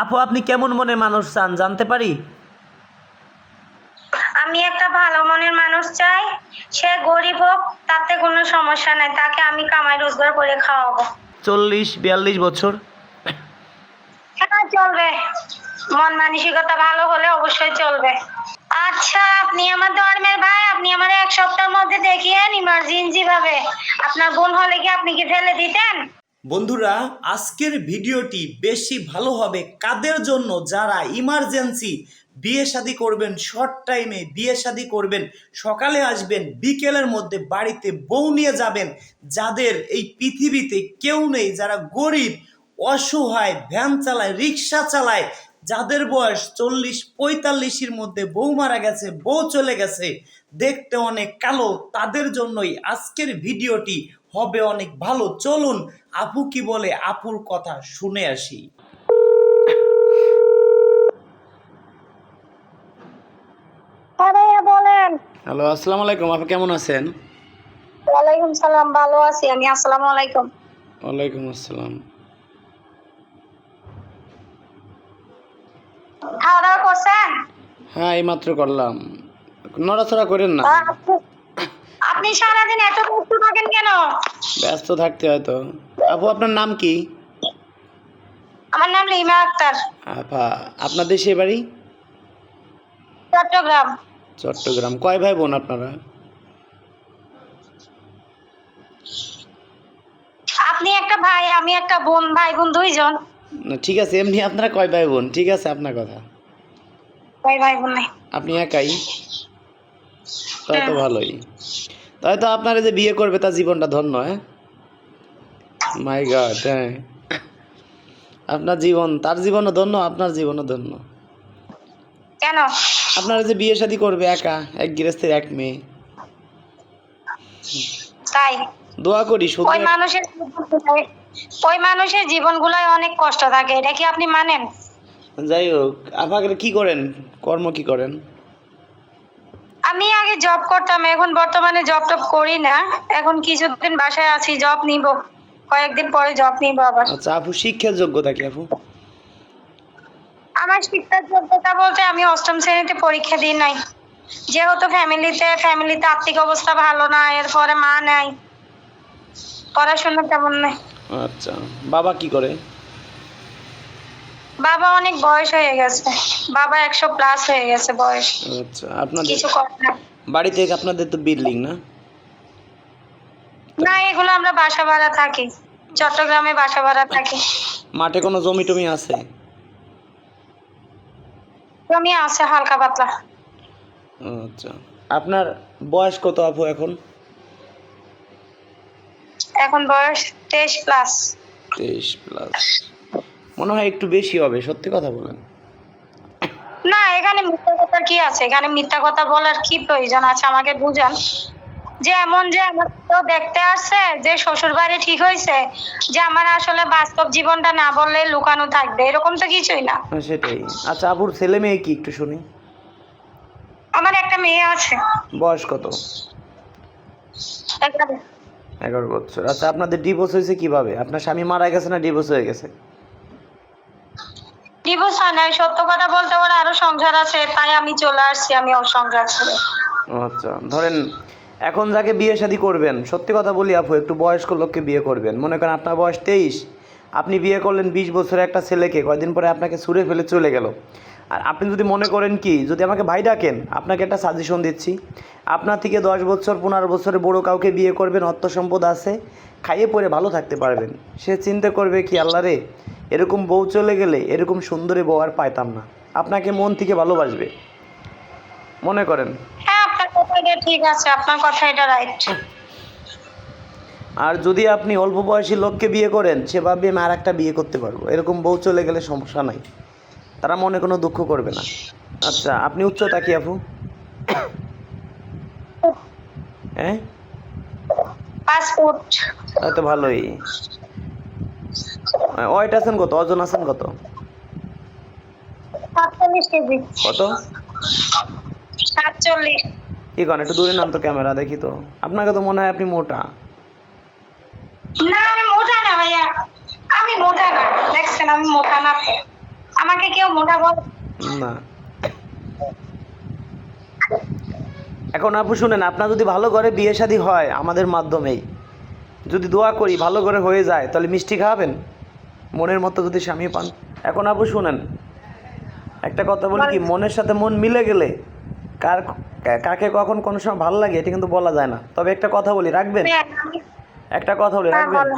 আপু আপনি কেমন মনের মানুষ চান জানতে পারি? আমি একটা ভালো মনের মানুষ চাই সে গরিব হোক তাতে কোনো সমস্যা নাই তাকে আমি কামাই রোজগার করে খাওয়াবো। চল্লিশ বিয়াল্লিশ বছর? হ্যাঁ চলবে। মন মানসিকতা ভালো হলে অবশ্যই চলবে। আচ্ছা আপনি আমার ধর্মের ভাই আপনি আমার এক সপ্তাহের মধ্যে দেখিয়েন ইমার্জেন্সি ভাবে। আপনার বোন হলে কি আপনি কি ফেলে দিতেন? বন্ধুরা, আজকের ভিডিওটি বেশি ভালো হবে কাদের জন্য? যারা ইমার্জেন্সি বিয়ে শাদি করবেন শর্ট টাইমে বিয়ে শাদি করবেন, সকালে আসবেন, বিকেলের মধ্যে বাড়িতে বউ নিয়ে যাবেন, যাদের এই পৃথিবীতে কেউ নেই, যারা গরিব, অসহায়, ভ্যান চালায়, রিক্সা চালায়, যাদের বয়স চল্লিশ, পঁয়তাল্লিশের মধ্যে বউ মারা গেছে, বউ চলে গেছে, দেখতে অনেক কালো, তাদের জন্যই আজকের ভিডিওটি হবে অনেক ভালো। চলুন আপু কি বলে? আপুর কথা শুনে আসি। হ্যাঁ বলেন। হ্যালো আসসালামু আলাইকুম। আপু কেমন আছেন? ওয়ালাইকুম সালাম ভালো আছি আমি। আসসালামু আলাইকুম। ওয়ালাইকুম আসসালাম। খাওয়া দাওয়া করছেন? হ্যাঁ এই মাত্র করলাম। নড়াচড়া করেন না। আপনি- সারাদিন এত ব্যস্ত থাকেন কেন? ব্যস্ত থাকতে হয়তো আপু আপনার নাম কি? আমার নাম রিমা আক্তার। আপা আপনার দেশে বাড়ি? চট্টগ্রাম। চট্টগ্রাম। কয় ভাই বোন আপনারা? আপনি একটা ভাই আমি একটা বোন ভাই বোন দুইজন। না ঠিক আছে এমনি আপনারা কয় ভাই বোন? ঠিক আছে আপনার কথা। ভাই ভাই বোন নেই। আপনি একাই? তাই তো ভালোই। তাই তো আপনারা যে বিয়ে করবে তার জীবনটা ধন্য হ্যাঁ? মাই গড হ্যাঁ। আপনার জীবন তার জীবনও ধন্য আপনার জীবনও ধন্য। কেন? আপনারা যে বিয়ে শাদী করবে একা এক গৃহস্থের এক মেয়ে। তাই? দোয়া করি শুধু ওই মানুষের ওই মানুষের জীবনগুলাই অনেক কষ্ট থাকে এটা কি আপনি মানেন? যাই হোক আপনাকে কি করেন? কর্ম কি করেন? আমি আগে জব করতাম এখন বর্তমানে জব টব করি না। এখন কিছুদিন বাসায় আছি জব নিব। কয়েকদিন পরে জব নিব আবার। আচ্ছা আপু শিক্ষার যোগ্যতা কি আপু? আমার শিক্ষার যোগ্যতা বলতে আমি অষ্টম শ্রেণীতে পরীক্ষা দিই নাই। যেহেতু ফ্যামিলিতে ফ্যামিলিতে আর্থিক অবস্থা ভালো না এরপরে মা নাই। পড়াশোনা তেমন নেই। আচ্ছা বাবা কি করে? বাবা অনেক বয়স হয়ে গেছে। বাবা একশো প্লাস হয়ে গেছে বয়স। আচ্ছা আপনাদের কিছু করে না বাড়ি থেকে আপনাদের তো বিল্ডিং না? না এগুলো আমরা বাসা ভাড়া থাকি। চট্টগ্রামে বাসা ভাড়া থাকি। মাঠে কোনো জমি টমি আছে? জমি আছে হালকা পাতলা। আচ্ছা আপনার বয়স কত আপু এখন? এখন বয়স তেইশ প্লাস তেইশ প্লাস মনে হয় একটু বেশি হবে সত্যি কথা বলেন। না এখানে মিথ্যা কথা কি আছে? এখানে মিথ্যা কথা বলার কি প্রয়োজন আছে আমাকে বুঝান। যে এমন যে আমার তো দেখতে আসছে যে শ্বশুর বাড়ি ঠিক হয়েছে যে আমার আসলে বাস্তব জীবনটা না বললে লুকানো থাকবে এরকম তো কিছুই না। হ্যাঁ সেটাই। আচ্ছা আপুর ছেলে মেয়ে কি একটু শুনি? আমার একটা মেয়ে আছে। বয়স কত? এগারো। বছর। আচ্ছা আপনাদের ডিভোর্স হয়েছে কীভাবে? আপনার স্বামী মারা গেছে না ডিভোর্স হয়ে গেছে? ডিভোর্স হয় নাই সত্য কথা বলতে ওর আরও সংসার আছে, তাই আমি চলে আসছি, আমি ওর সংসার ছেড়ে আচ্ছা ধরেন এখন যাকে বিয়ে শাদী করবেন, সত্যি কথা বলি আপু, একটু বয়স্ক লোককে বিয়ে করবেন। মনে করেন আপনার বয়স তেইশ, আপনি বিয়ে করলেন বিশ বছরের একটা ছেলেকে, কয়দিন পরে আপনাকে ছুঁড়ে ফেলে চলে গেল। আর আপনি যদি মনে করেন কি, যদি আমাকে ভাই ডাকেন, আপনাকে একটা সাজেশন দিচ্ছি, আপনার থেকে দশ বছর, পনেরো বছরের বড় কাউকে বিয়ে করবেন, অর্থ সম্পদ আছে, খাইয়ে পরে ভালো থাকতে পারবেন। সে চিন্তা করবে কি, আল্লাহ রে এরকম বউ চলে গেলে এরকম সুন্দরী বউ আর পাইতাম না। আপনাকে মন থেকে ভালোবাসবে। মনে করেন। হ্যাঁ আপনার কথা ঠিক আছে আপনার কথা এটা রাইট আর যদি আপনি অল্প বয়সী লোককে বিয়ে করেন সে ভাববে আমি আর একটা বিয়ে করতে পারব। এরকম বউ চলে গেলে সমস্যা নাই। তারা মনে কোনো দুঃখ করবে না। আচ্ছা আপনি উচ্চতা কি আপু? হ্যাঁ? পাসপোর্ট তো ভালোই। ওয়েট আছেন কত? ওজন আছেন কত? কত? কি করেন? একটু দূরে নাম তো ক্যামেরা দেখি তো। আপনাকে তো মনে হয় আপনি মোটা। না আমি মোটা না ভাইয়া। আমি মোটা না। দেখছেন আমি মোটা না আমাকে কেউ মোটা বল না। এখন আপু শুনেন আপনার যদি ভালো করে বিয়ে শাদী হয় আমাদের মাধ্যমেই যদি দোয়া করি ভালো করে হয়ে যায় তাহলে মিষ্টি খাওয়াবেন? মনের মতো যদি স্বামী পান। এখন আপু শুনেন একটা কথা বলি কি মনের সাথে মন মিলে গেলে কার কাকে কখন কোন সময় ভালো লাগে এটা কিন্তু বলা যায় না। তবে একটা কথা বলি রাখবেন? হ্যাঁ, একটা কথা বলি হ্যাঁ, রাখবেন?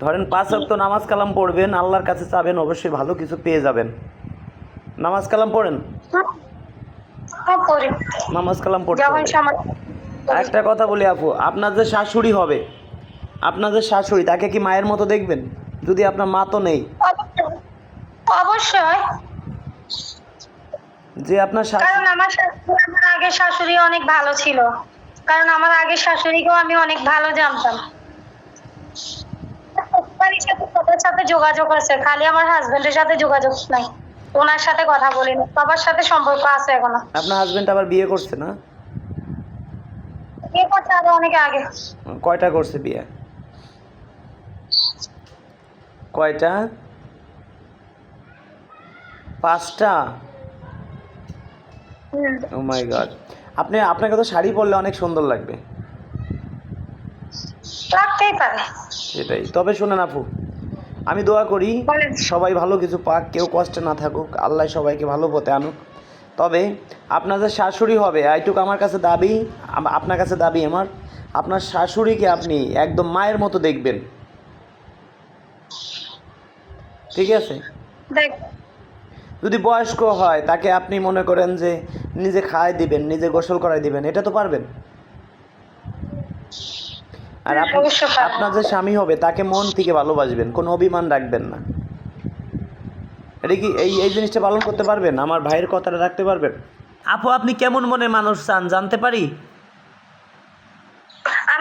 ধরেন পাঁচ ওয়াক্ত নামাজ কালাম পড়বেন আল্লাহর কাছে চাবেন অবশ্যই ভালো কিছু পেয়ে যাবেন। নামাজ কালাম পড়েন। হ্যাঁ। নামাজ কালাম। সময় একটা কথা বলি আপু আপনার যে শাশুড়ি হবে আপনার যে শাশুড়ি তাকে কি মায়ের মতো দেখবেন? যদি আপনার মা তো নেই। অবশ্যই- যে আপনার কারণ আমার শাশুড়ি আমার আগে শাশুড়ি অনেক ভালো ছিল। কারণ আমার আগে শাশুড়িকেও আমি অনেক ভালো জানতাম। সবার সাথে যোগাযোগ আছে। খালি আমার হাজবেন্ডের সাথে যোগাযোগ নাই। ওনার সাথে কথা বলিনি। সবার সাথে সম্পর্ক আছে এখনও। আপনার হাজবেন্ড আবার বিয়ে করছে না? বিয়ে করছে আরও অনেক আগে। কয়টা করছে বিয়ে? কয়টা? পাঁচটা? ও মাই গড আপনি আপনাকে তো শাড়ি পরলে অনেক সুন্দর লাগবে। লাগতেই পারে। সেটাই। তবে শোনেন আপু আমি দোয়া করি সবাই ভালো কিছু পাক কেউ কষ্টে না থাকুক আল্লাহ সবাইকে ভালো পথে আনুক। তবে আপনার যে শাশুড়ি হবে এইটুকু আমার কাছে দাবি আপনার কাছে দাবি আমার আপনার শাশুড়িকে আপনি একদম মায়ের মতো দেখবেন। ঠিক আছে? দেখ। যদি বয়স্ক হয় তাকে আপনি মনে করেন যে নিজে খাওয়াই দিবেন নিজে গোসল করাই দিবেন এটা তো পারবেন? আর আপনি আপনার যে স্বামী হবে তাকে মন থেকে ভালোবাসবেন কোনো অভিমান রাখবেন না। এটা কি এই এই জিনিসটা পালন করতে পারবেন? আমার ভাইয়ের কথাটা রাখতে পারবেন? আপু আপনি কেমন মনে মানুষ চান? জানতে পারি?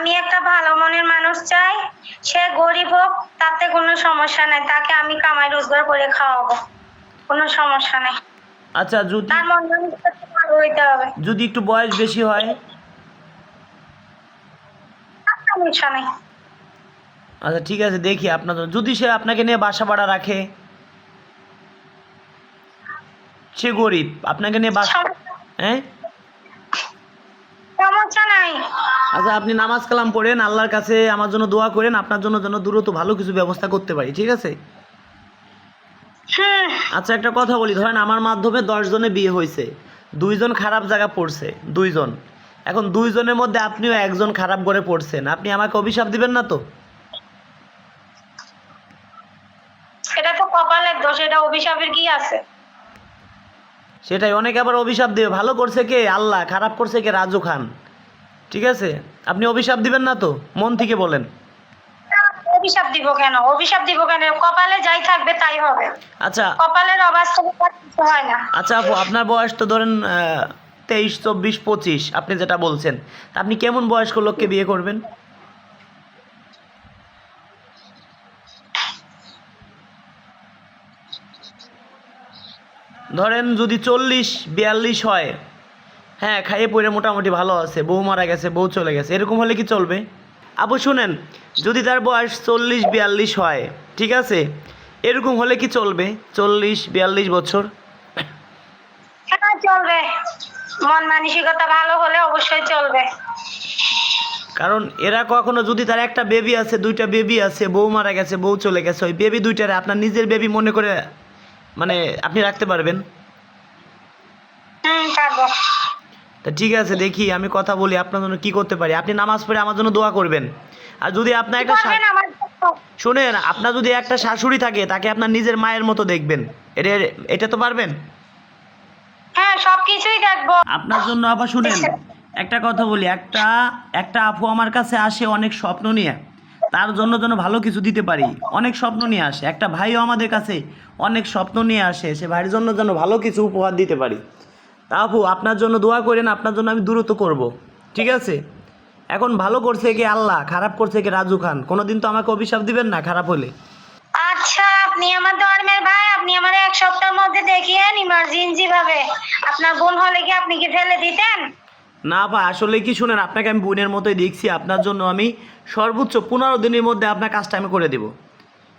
আমি একটা ভালো মনের মানুষ চাই সে গরিব হোক তাতে কোনো সমস্যা নাই তাকে আমি কামাই রোজগার করে খাওয়াবো কোনো সমস্যা নেই। আচ্ছা যদি তার মন ভালো হইতে হবে। যদি একটু বয়স বেশি হয়? সমস্যা নেই। আচ্ছা ঠিক আছে দেখি আপনার যদি সে আপনাকে নিয়ে বাসা ভাড়া রাখে? সে গরিব আপনাকে নিয়ে বাসা হ্যাঁ? সমস্যা নাই। আচ্ছা আপনি নামাজ কালাম পড়েন আল্লাহর কাছে আমার জন্য দোয়া করেন আপনার জন্য যেন দ্রুত ভালো কিছু ব্যবস্থা করতে পারি ঠিক আছে? আচ্ছা একটা কথা বলি ধরেন আমার মাধ্যমে দশ জনে বিয়ে হয়েছে দুইজন খারাপ জায়গা পড়ছে দুইজন। এখন দুইজনের মধ্যে আপনিও একজন খারাপ করে পড়ছেন আপনি আমাকে অভিশাপ দিবেন না তো? এটা তো কপালের দোষ এটা অভিশাপের কি আছে? সেটাই অনেকে আবার অভিশাপ দেবে ভালো করছে কে? আল্লাহ খারাপ করছে কে? রাজু খান। ঠিক আছে? আপনি অভিশাপ দিবেন না তো? মন থেকে বলেন। অভিশাপ দিব কেন? অভিশাপ দিব কেন? কপালে যাই থাকবে তাই হবে। আচ্ছা। কপালের অবাস্তব কিছু হয় না। আচ্ছা আপু আপনার বয়স তো ধরেন তেইশ চব্বিশ পঁচিশ আপনি যেটা বলছেন। আপনি কেমন বয়স্ক লোককে বিয়ে করবেন? ধরেন যদি চল্লিশ বিয়াল্লিশ হয় হ্যাঁ খাইয়ে পড়ে মোটামুটি ভালো আছে। বউ মারা গেছে বউ চলে গেছে। এরকম হলে কি চলবে? আপু শুনেন যদি তার বয়স চল্লিশ বিয়াল্লিশ হয় ঠিক আছে? এরকম হলে কি চলবে? চল্লিশ বিয়াল্লিশ বছর? চলবে। মন মানসিকতা ভালো হলে অবশ্যই চলবে। কারণ এরা কখনো যদি তার একটা বেবি আছে দুইটা বেবি আছে বউ মারা গেছে বউ চলে গেছে ওই বেবি দুইটারে আপনার নিজের বেবি মনে করে মানে আপনি রাখতে পারবেন? হুম পারব। তা ঠিক আছে দেখি আমি কথা বলি আপনার জন্য কি করতে পারি? আপনি নামাজ পড়ে আমার জন্য দোয়া করবেন। আর যদি আপনার একটা শোনেন আপনার যদি একটা শাশুড়ি থাকে তাকে আপনার নিজের মায়ের মতো দেখবেন। এটা এটা তো পারবেন? হ্যাঁ সবকিছুই দেখব। আপনার জন্য আবার শুনেন একটা কথা বলি একটা একটা আপু আমার কাছে আসে অনেক স্বপ্ন নিয়ে। তার জন্য যেন ভালো কিছু দিতে পারি। অনেক স্বপ্ন নিয়ে আসে। একটা ভাইও আমাদের কাছে অনেক স্বপ্ন নিয়ে আসে সে ভাইয়ের জন্য যেন ভালো কিছু উপহার দিতে পারি। আপু আপনার জন্য দোয়া করেন আপনার জন্য আমি দূরত্ব করব। ঠিক আছে? এখন ভালো করছে কি? আল্লাহ। খারাপ করছে কি? রাজু খান। কোনোদিন তো আমাকে অভিশাপ দিবেন না খারাপ হলে। আচ্ছা আপনি আমার ধর্মের ভাই আপনি আমার এক সপ্তাহের মধ্যে দেখিয়েন ইমার্জেন্সি ভাবে। আপনার বোন হলে কি আপনি কি ফেলে দিতেন? না বা আসলে কি শুনেন আপনাকে আমি বোনের মতোই দেখছি। আপনার জন্য আমি সর্বোচ্চ পনেরো দিনের মধ্যে আপনার কাজটা আমি করে দেব।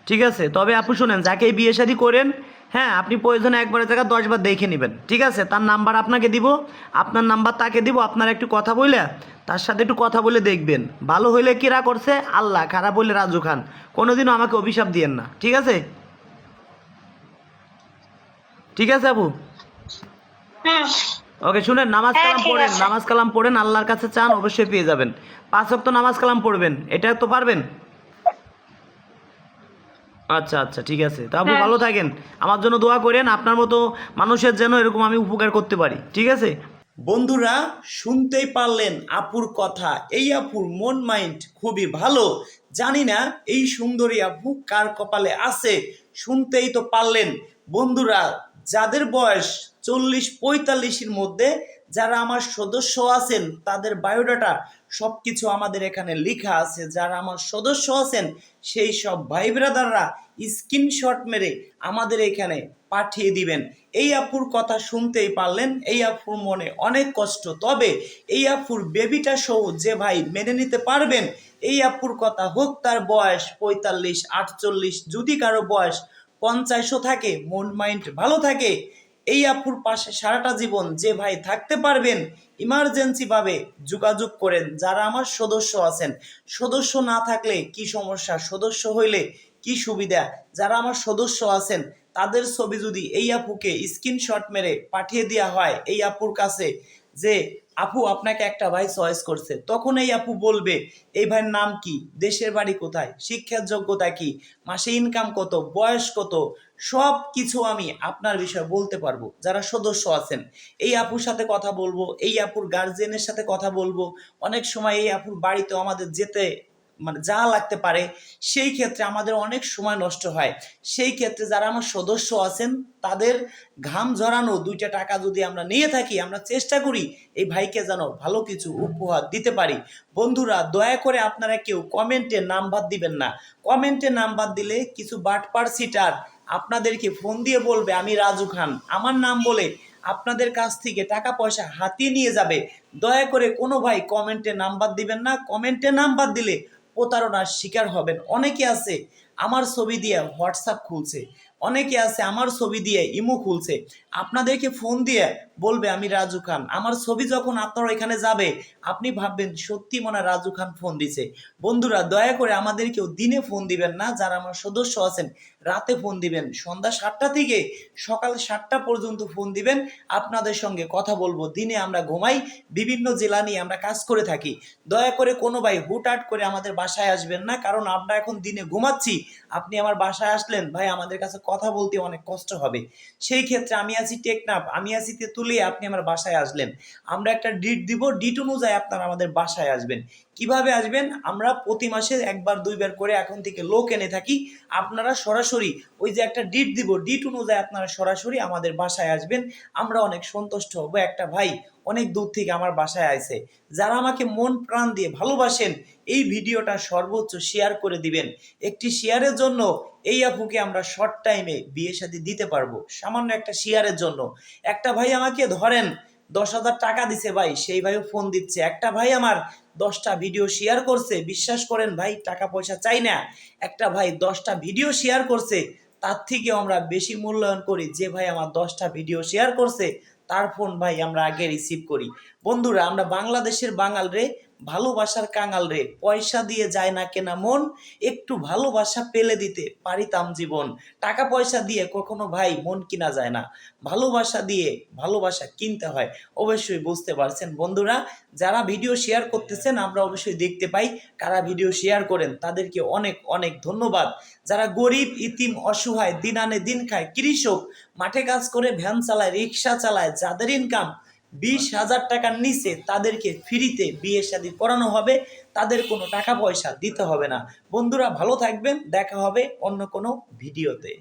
ঠিক আছে? তবে আপু শুনেন যাকে বিয়ে শাদি করেন হ্যাঁ আপনি প্রয়োজনে একবারের জায়গায় দশবার দেখে নেবেন। ঠিক আছে? তার নাম্বার আপনাকে দিব। আপনার নাম্বার তাকে দিব। আপনার একটু কথা বলে তার সাথে একটু কথা বলে দেখবেন। ভালো হইলে কিরা করছে? আল্লাহ। খারাপ হইলে রাজু খান। কোনোদিনও আমাকে অভিশাপ দিয়েন না। ঠিক আছে? ঠিক আছে আপু হুম ওকে শুনেন নামাজ হ্যাঁ, কালাম পড়েন। নামাজ কালাম পড়েন। আল্লাহর কাছে চান অবশ্যই পেয়ে যাবেন। পাঁচ ওয়াক্ত নামাজ কালাম পড়বেন। এটা তো পারবেন? আচ্ছা আচ্ছা ঠিক আছে। তা আপু হ্যাঁ। ভালো থাকেন। আমার জন্য দোয়া করেন আপনার মতো মানুষের যেন এরকম আমি উপকার করতে পারি। ঠিক আছে? বন্ধুরা শুনতেই পারলেন আপুর কথা। এই আপুর মন মাইন্ড খুবই ভালো। জানি না এই সুন্দরী আপু কার কপালে আছে। শুনতেই তো পারলেন। বন্ধুরা যাদের বয়স চল্লিশ পঁয়তাল্লিশের মধ্যে যারা আমার সদস্য আছেন, তাদের বায়োডাটা সব কিছু আমাদের এখানে লেখা আছে। যারা আমার সদস্য আছেন, সেই সব ভাই ব্রাদাররা স্ক্রিনশট মেরে আমাদের এখানে পাঠিয়ে দিবেন। এই আপুর কথা শুনতেই পারলেন, এই আপুর মনে অনেক কষ্ট। তবে এই আপুর বেবিটা সহ যে ভাই মেনে নিতে পারবেন, এই আপুর কথা হোক তার বয়স পঁয়তাল্লিশ, আটচল্লিশ, যদি কারও বয়স পঞ্চাশও থাকে মন মাইন্ড ভালো থাকে এই আপুর পাশে সারাটা জীবন যে ভাই থাকতে পারবেন ইমার্জেন্সি ভাবে যোগাযোগ করেন, যারা আমার সদস্য আছেন। সদস্য না থাকলে কি সমস্যা? সদস্য হইলে কি সুবিধা? যারা আমার সদস্য আছেন, তাদের ছবি যদি এই আপুকে স্ক্রিনশট মেরে পাঠিয়ে দেওয়া হয় এই আপুর কাছে যে, আপু, আপনাকে একটা ভাই চয়েস করছে। তখন এই আপু বলবে, এই ভাইয়ের নাম কি? দেশের বাড়ি কোথায়? শিক্ষার যোগ্যতা কি? মাসে ইনকাম কত? বয়স কত? সব কিছু আমি আপনার বিষয়ে বলতে পারব। যারা সদস্য আছেন, এই আপুর সাথে কথা বলব, এই আপুর গার্জেনের সাথে কথা বলব। অনেক সময় এই আপুর বাড়িতে আমাদের যেতে মানে যা লাগতে পারে, সেই ক্ষেত্রে আমাদের অনেক সময় নষ্ট হয়। সেই ক্ষেত্রে যারা আমার সদস্য আছেন, তাদের ঘাম ঝরানো দুইটা টাকা যদি আমরা নিয়ে থাকি, আমরা চেষ্টা করি এই ভাইকে যেন ভালো কিছু উপহার দিতে পারি। বন্ধুরা, দয়া করে আপনারা কেউ কমেন্টে নাম্বার দিবেন না। কমেন্টে নাম্বার দিলে কিছু বাটপার সিটার আপনাদেরকে ফোন দিয়ে বলবে, আমি রাজু খান। আমার নাম বলে আপনাদের কাছ থেকে টাকা পয়সা হাতিয়ে নিয়ে যাবে। দয়া করে কোনো ভাই কমেন্টে নাম্বার দিবেন না। কমেন্টে নাম্বার দিলে প্রতারণার শিকার হবেন। অনেকে আছে আমার ছবি দিয়ে হোয়াটসঅ্যাপ খুলছে। অনেকে আছে, আমার ছবি দিয়ে ইমো খুলছে। আপনাদেরকে ফোন দিয়ে বলবে, আমি রাজু খান। আমার ছবি যখন আপনার এখানে যাবে, আপনি ভাববেন, সত্যি মনে রাজু খান ফোন দিছে। বন্ধুরা, দয়া করে আমাদেরকেও দিনে ফোন দিবেন না, যারা আমার সদস্য আছেন, রাতে ফোন দিবেন। সন্ধ্যা সাতটা থেকে সকাল সাতটা পর্যন্ত ফোন দিবেন। আপনাদের সঙ্গে কথা বলব, দিনে আমরা ঘুমাই, বিভিন্ন জেলা নিয়ে আমরা কাজ করে থাকি। দয়া করে কোনো ভাই হুটহাট করে আমাদের বাসায় আসবেন না, কারণ আমরা এখন দিনে ঘুমাচ্ছি। আপনি আমার বাসায় আসলেন, ভাই আমাদের কাছে কথা বলতে অনেক কষ্ট হবে। সেই ক্ষেত্রে আমি আছি টেকনাফ, আমি আছি তেঁতুলিয়ে, আপনি আমার বাসায় আসলেন। আমরা একটা ডিট দিব ডিট অনুযায়ী আপনারা আমাদের বাসায় আসবেন। কীভাবে আসবেন? আমরা প্রতি মাসে একবার, দুইবার করে এখন থেকে লোক এনে থাকি। আপনারা সরাসরি ওই যে একটা ডিট দিব ডিট অনুযায়ী আপনারা সরাসরি আমাদের বাসায় আসবেন। আমরা অনেক সন্তুষ্ট হব। একটা ভাই অনেক দূর থেকে আমার বাসায় আইছে। যারা আমাকে মন প্রাণ দিয়ে ভালোবাসেন, এই ভিডিওটা সর্বোচ্চ শেয়ার করে দিবেন। একটি শেয়ারের জন্য এই আপুকে আমরা শর্ট টাইমে বিয়ে শাদী দিতে পারব। সামান্য একটা শেয়ারের জন্য। একটা ভাই আমাকে ধরেন দশ হাজার টাকা দিছে ভাই, সেই ভাইও ফোন দিচ্ছে। একটা ভাই আমার দশটা ভিডিও শেয়ার করছে। বিশ্বাস করেন ভাই, টাকা পয়সা চাই না। একটা ভাই দশটা ভিডিও শেয়ার করছে। তার থেকে আমরা বেশি মূল্যায়ন করি। যে ভাই আমার দশটা ভিডিও শেয়ার করছে তার ফোন ভাই আমরা আগে রিসিভ করি। বন্ধুরা আমরা বাংলাদেশের বাঙাল রে ভালোবাসার কাঙাল রে, পয়সা দিয়ে যায় না কেনা মন, একটু ভালোবাসা পেলে দিতে পারিতাম জীবন। টাকা পয়সা দিয়ে কখনো ভাই মন কিনা যায় না। ভালোবাসা দিয়ে ভালোবাসা কিনতে হয়, অবশ্যই বুঝতে পারছেন বন্ধুরা। যারা ভিডিও শেয়ার করতেছেন, আমরা অবশ্যই দেখতে পাই কারা ভিডিও শেয়ার করেন, তাদেরকে অনেক অনেক ধন্যবাদ। যারা গরিব, ইতিম, অসহায়, দিন আনে দিন খায়, কৃষক, মাঠে কাজ করে, ভ্যান চালায়, রিক্সা চালায়, যাদের ইনকাম বিশ হাজার টাকার নিচে তাদেরকে ফ্রিতে বিয়ে শাদি করানো হবে। তাদের কোনো টাকা পয়সা দিতে হবে না। বন্ধুরা, ভালো থাকবেন। দেখা হবে অন্য কোনো ভিডিওতে।